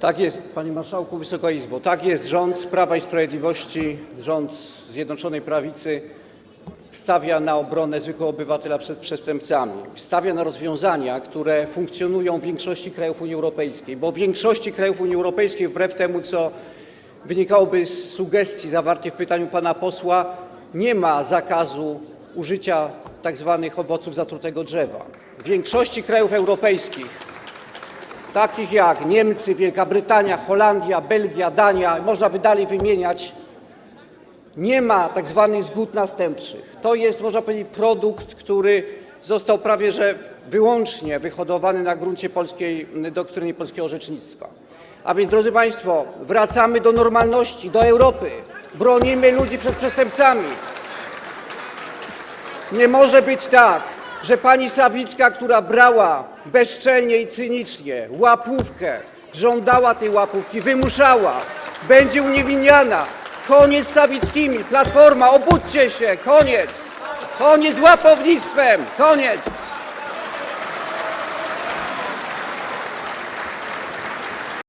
Tak jest, panie marszałku, Wysoka Izbo. Tak jest, rząd Prawa i Sprawiedliwości, rząd Zjednoczonej Prawicy stawia na obronę zwykłego obywatela przed przestępcami. Stawia na rozwiązania, które funkcjonują w większości krajów Unii Europejskiej, bo w większości krajów Unii Europejskiej, wbrew temu, co wynikałoby z sugestii zawartej w pytaniu pana posła, nie ma zakazu użycia tzw. owoców zatrutego drzewa. W większości krajów europejskich takich jak Niemcy, Wielka Brytania, Holandia, Belgia, Dania, można by dalej wymieniać, nie ma tak zwanych zgód następczych. To jest, można powiedzieć, produkt, który został prawie że wyłącznie wyhodowany na gruncie polskiej doktryny polskiego orzecznictwa. A więc, drodzy Państwo, wracamy do normalności, do Europy. Bronimy ludzi przed przestępcami. Nie może być tak, że pani Sawicka, która brała bezczelnie i cynicznie łapówkę, żądała tej łapówki, wymuszała, będzie uniewinniana. Koniec z Sawickimi. Platforma, obudźcie się. Koniec. Koniec z łapownictwem. Koniec.